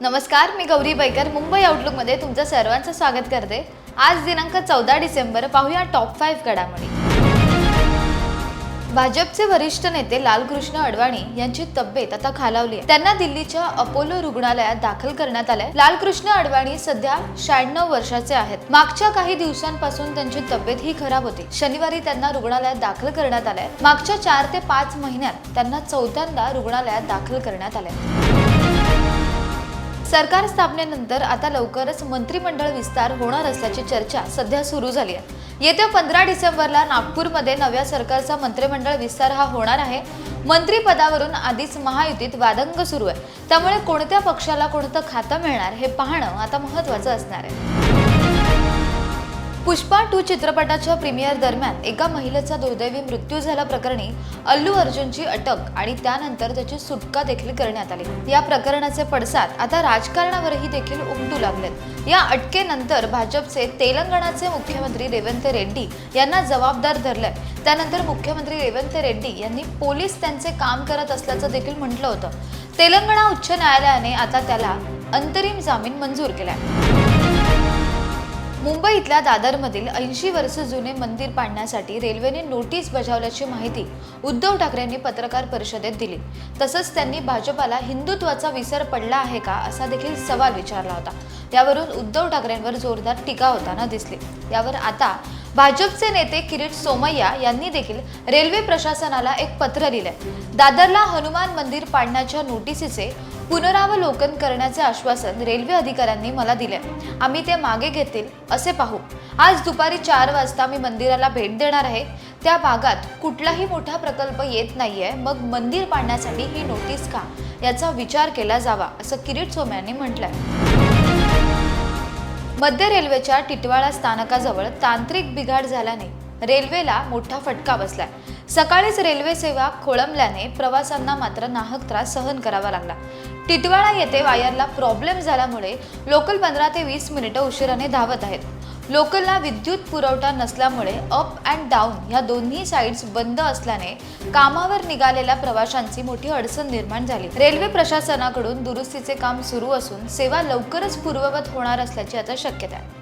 नमस्कार मी गौरी बैकर मुंबई आउटलुकमध्ये तुमचं सर्वांचं स्वागत करते. आज दिनांक चौदा डिसेंबर पाहूया टॉप फाईव्ह घडामोडी. भाजपचे वरिष्ठ नेते लालकृष्ण अडवाणी यांची तब्येत आता खालावली आहे. त्यांना दिल्लीच्या अपोलो रुग्णालयात दाखल करण्यात आलंय. लालकृष्ण अडवाणी सध्या शहाण्णव वर्षाचे आहेत. मागच्या काही दिवसांपासून त्यांची तब्येत ही खराब होती. शनिवारी त्यांना रुग्णालयात दाखल करण्यात आलंय. मागच्या चार ते पाच महिन्यात त्यांना चौथ्यांदा रुग्णालयात दाखल करण्यात आलंय. सरकार स्थापनेनंतर आता लवकरच मंत्रिमंडळ विस्तार होणार असल्याची चर्चा सध्या सुरू झाली आहे. येत्या पंधरा डिसेंबरला नागपूरमध्ये नव्या सरकारचा मंत्रिमंडळ विस्तार हा होणार आहे. मंत्रिपदावरून आधीच महायुतीत वादंग सुरू आहे. त्यामुळे कोणत्या पक्षाला कोणतं खातं मिळणार हे पाहणं आता महत्त्वाचं असणार आहे. पुष्पा टू चित्रपटाच्या प्रीमियर दरम्यान एका महिलेचा दुर्दैवी मृत्यू झाला प्रकरणी अल्लू अर्जुनची अटक आणि त्यानंतर त्याची सुटका देखील करण्यात आली. या प्रकरणाचे पडसाद आता राजकारणावरही देखील उमटू लागलेत. या अटकेनंतर भाजपचे तेलंगणाचे मुख्यमंत्री रेवंत रेड्डी यांना जबाबदार धरलंय. त्यानंतर मुख्यमंत्री रेवंत रेड्डी यांनी पोलीस त्यांचे काम करत असल्याचं देखील म्हटलं होतं. तेलंगणा उच्च न्यायालयाने आता त्याला अंतरिम जामीन मंजूर केलाय. मुंबईतल्या दादरमधील ऐंशी वर्ष जुने मंदिर पाडण्यासाठी रेल्वेने नोटीस बजावल्याची माहिती उद्धव ठाकरेंनी पत्रकार परिषदेत दिली. तसंच त्यांनी भाजपाला हिंदुत्वाचा विसर पडला आहे का असा देखील सवाल विचारला होता. यावरून उद्धव ठाकरेंवर जोरदार टीका होताना दिसली. यावर आता भाजपचे नेते किरीट सोमय्या यांनी देखील रेल्वे प्रशासनाला एक पत्र लिहिलंय. दादरला हनुमान मंदिर पाडण्याच्या नोटिसीचे पुनरावलोकन करण्याचे आश्वासन रेल्वे अधिकाऱ्यांनी मला दिले आम्ही ते मागे घेतील असे पाहू. आज दुपारी चार वाजता मी मंदिराला भेट देणार आहे. त्या भागात कुठलाही मोठा प्रकल्प येत नाहीये. मग मंदिर पाडण्यासाठी ही नोटीस का? याचा विचार केला जावा असं किरीट सोम्यांनी म्हटलंय. मध्य रेल्वेच्या टिटवाळा स्थानकाजवळ तांत्रिक बिघाड झाल्याने रेल्वेला मोठा फटका बसलाय. सकाळीच रेल्वे सेवा खोळंबल्याने प्रवाशांना मात्र नाहक त्रास सहन करावा लागला. टिटवाळा येथे वायरला प्रॉब्लेम झाल्यामुळे लोकल पंधरा ते वीस मिनिटं उशिराने धावत आहेत. लोकलला विद्युत पुरवठा नसल्यामुळे अप अँड डाऊन या दोन्ही साईड्स बंद असल्याने कामावर निघालेल्या प्रवाशांची मोठी अडचण निर्माण झाली. रेल्वे प्रशासनाकडून दुरुस्तीचे काम सुरू असून सेवा लवकरच पूर्ववत होणार असल्याची आता शक्यता आहे.